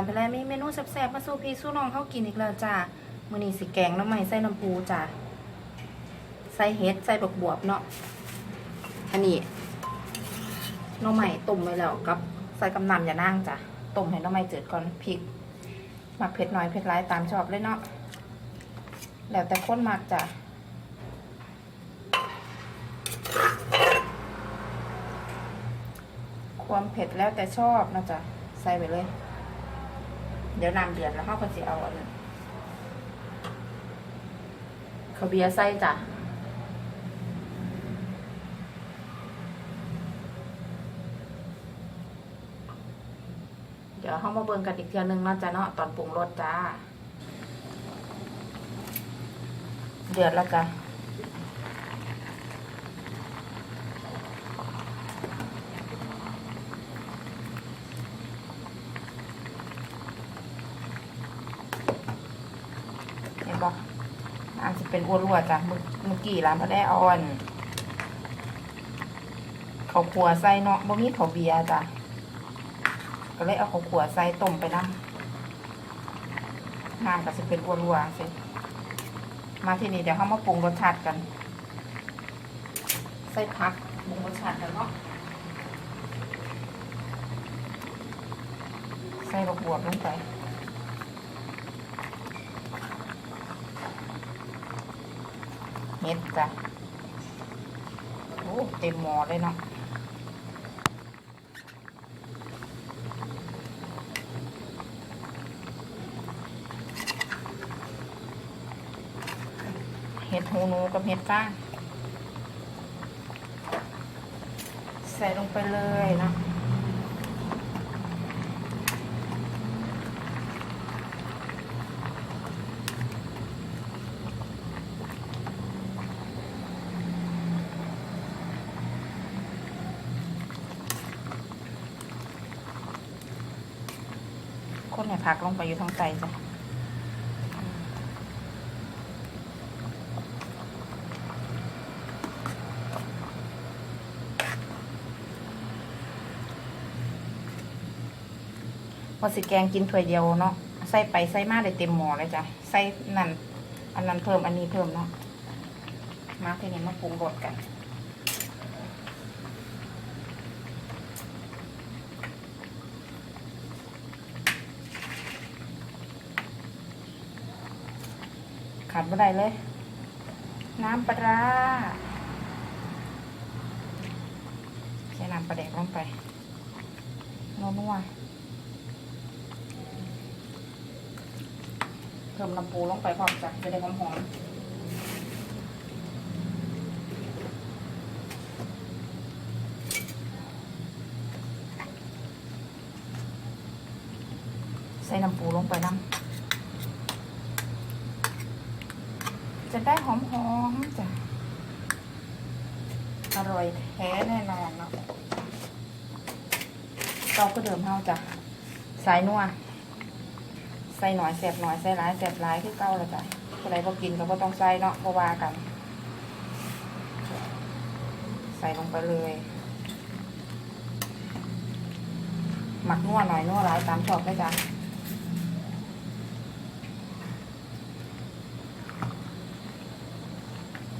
านไปแล้วมีเมนูแซ่บๆมาสู้พี่สู้น้องเขากินอีกแล้วจ้ามื้อนี้สิแกงน้ำใหม่ใส่น้ำปูจ้าใส่เห็ดใส่บกบวบเนาะอันนี้น้ำใหม่ต้มไว้แล้วกับใส่กำนำอย่านั่งจ้ะต้มให้น้ำใหม่เจืดก่อนพริกหมักเผ็ดน้อยเผ็ดร้ายตามชอบเลยเนาะแล้วแต่คนมักจ้ะความเผ็ดแล้วแต่ชอบนะจ๊ะใส่ไปเลย เดี๋ยวน้ำเดือดแล้วเขาก็จะเอาอันนั้นข้าเบียร์ใส่จ้ะเดี๋ยวเขามาเบิ่งกันอีกเทียนึงเนาะจ้ะเนาะตอนปรุงรสจ้า เดือดแล้วจ้ะ เห็นบอกอาจจะ เป็นอ้วนรัวจ้ะเมื่อเมื่อกี้ร้านพระแด้อ่อนเขาวขัวใส่เนาะบ่มีเขาวเบียจ้ะก็เลยเอาเขาวขัวใส่ต้มไปน้ำน้ำก็จะเป็นอ้วนรัวสิมาที่นี่เดี๋ยวเขามาปรุงรสชาติกัน ใส่ผักปรุงรสชาติกันเนาะใส่ดอกบวบลงไป เห็ดจ้ะโอ้เต็มหม้อเลยเนาะเห็ดหูหนูกับเห็ดฟางใส่ลงไปเลยนะ คนเนี่ยพักลงไปอยู่ทางใต้จ้ะพอสิแกงกินถ้วยเดียวเนาะใส่ไปใส่มาได้เต็มหม้อเลยจ้ะใส่นั่น อันนั้นเพิ่มอันนี้เพิ่มเนาะมาทีนี้มาปรุงรสกัน ขาดไม่ได้เลย น้ำปลาใช้น้ำปลาแดกลงไปนัวนัวเพิ่มน้ำปูลงไปพร้อมจ้ะจะได้หอมหอมใส่น้ำปูลงไปน้ำ จะได้หอมหอมๆจ้ะอร่อยแท้แน่นอนเนาะเราก็เดิมเฮาจ้ะสายนัวใส่หน่อยแสบหน่อยใส่ร้ายแสบร้ายคือเก้าล้วจ้ะอะไรพอกินก็บ่ต้องใส่เนาะเพราะว่ากัน ใส่ลงไปเลย หมักนัวหน่อยนัวร้ายตามชอบได้จ้ะ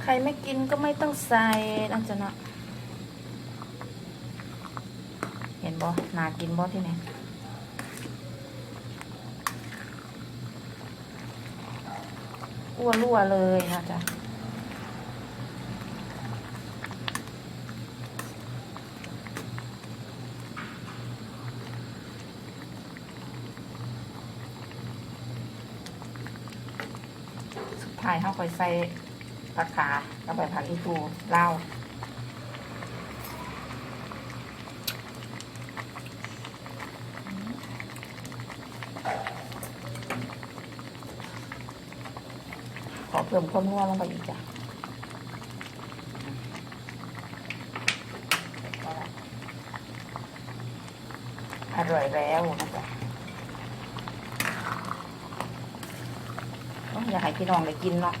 ใค รไม่กินก็ไม่ต้องใส่นะจ๊ะเนาะเห็นบ่นากินบ่ที่ไหนอ้วนรั่วเลยนะจ๊ะสุดท้ายเขาคอยใส่ ผักขาแล้วไปผักอีตูเล่าขอเพิ่มความนัวลงไปอีกจ้ะอร่อยแล้วนะจ๊ะโอ้ยอยากให้พี่น้องได้กินเนาะ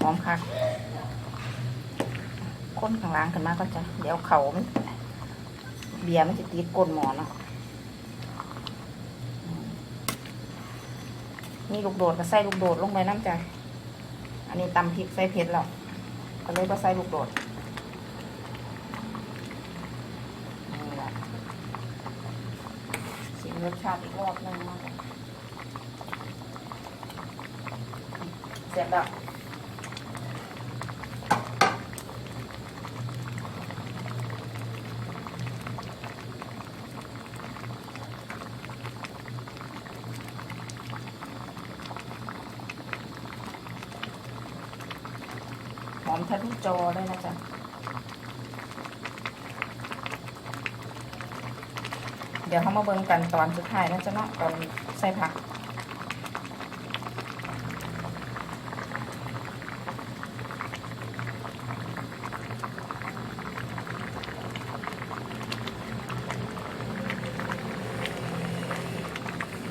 พร้อมค่ะก้นข้างล่างกันมากก็จะเดี๋ยวเขามันเบียร์มันจะตีก้นหมอนเนาะนี่ลูกโดดก็ใส่ลูกโดดลงไปน้ำจ้ะอันนี้ตำพริกใส่เผ็ดแล้วก็เลยก็ใส่ลูกโดดชิมรสชาติอีกรอบนึงมากเสร็จแล้ว ทะลุจอเลยนะจ๊ะเดี๋ยวเขามาเบิ่งกันตอนสุดท้ายนะจ๊ะเนาะตอนใส่ผัก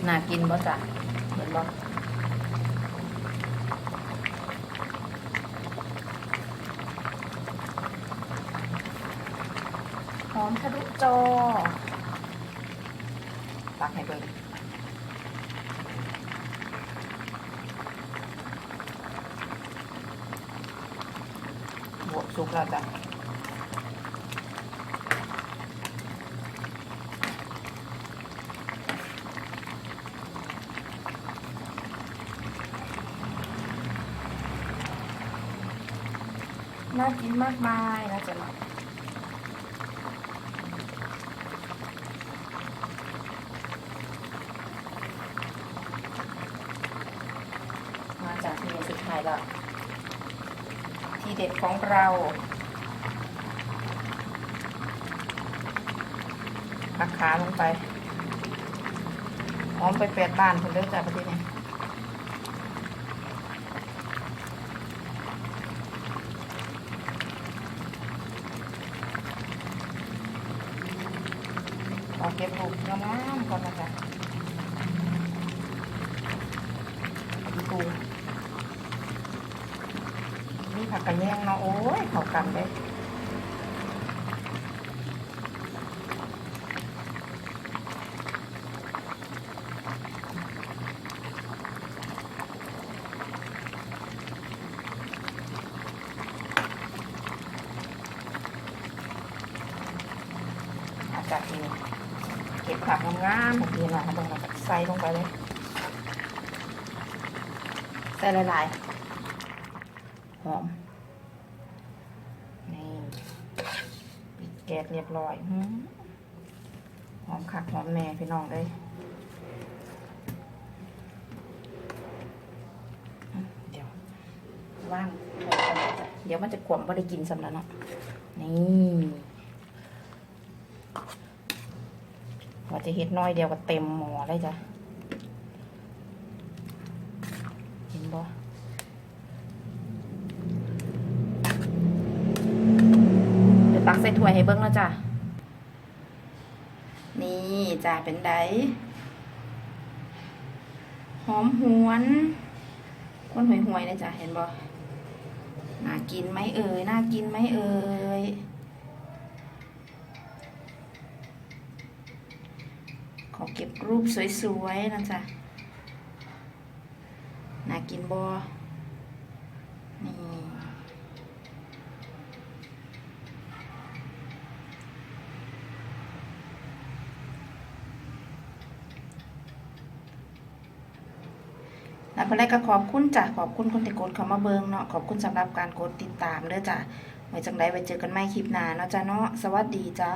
น่ากินบ่จ้ะเห็นบ่หอ มทะลุจอตักให้เบิ่งบวกสุกแล้วจ้ะน่ากินมากมายนะจ๊ะเนาะ มาจากที่สุดท้ายแล้ว ทีเด็ดของเราผักขาลงไปหอมไปแปดบ้านคนเลือกจาประเทศนี้เอาเก็บลูกงามๆก่อนนะจ๊ะ กกระแยงเนาะโอ้ยเขากันเลยอาจากนี้เก็บผักงามๆผมดีหน่อยนะตรงนั้นใส่ลงไปเลยใส่หลายๆหอม นี่ปิด แก๊สเรียบร้อยหืมหอมคักหอมแม่พี่น้องเลยเดี๋ยวว่างถอดก่อนนะจ๊ะเดี๋ยวมันจะขวมไม่ได้กินสำหรับเนาะนี่ว่าจะเฮ็ดน้อยเดียวก็เต็มหม้อเลยจ้ะเห็นบ่เดี๋ยวตัก ใส่ถ้วยให้เบิ้งแล้วจ้ะ นี่จ้ะเป็นไดหอมหวนก้นหวยหวยๆเลยจ้ะเห็นบ่น่ากินไหมเอ่ยน่ากินไหมเอ่ยขอเก็บรูปสวยๆนะจ๊ะน่ากินบ่อนี่ แล้วพอแรกก็ขอบคุณจ้ะขอบคุณคนที่กดเข้ามาเบิงเนาะขอบคุณสำหรับการกดติดตามเด้อจ้ะไว้จังไดไว้เจอกันใหม่คลิปหน้าเนาะจ้ะเนาะสวัสดีจ้า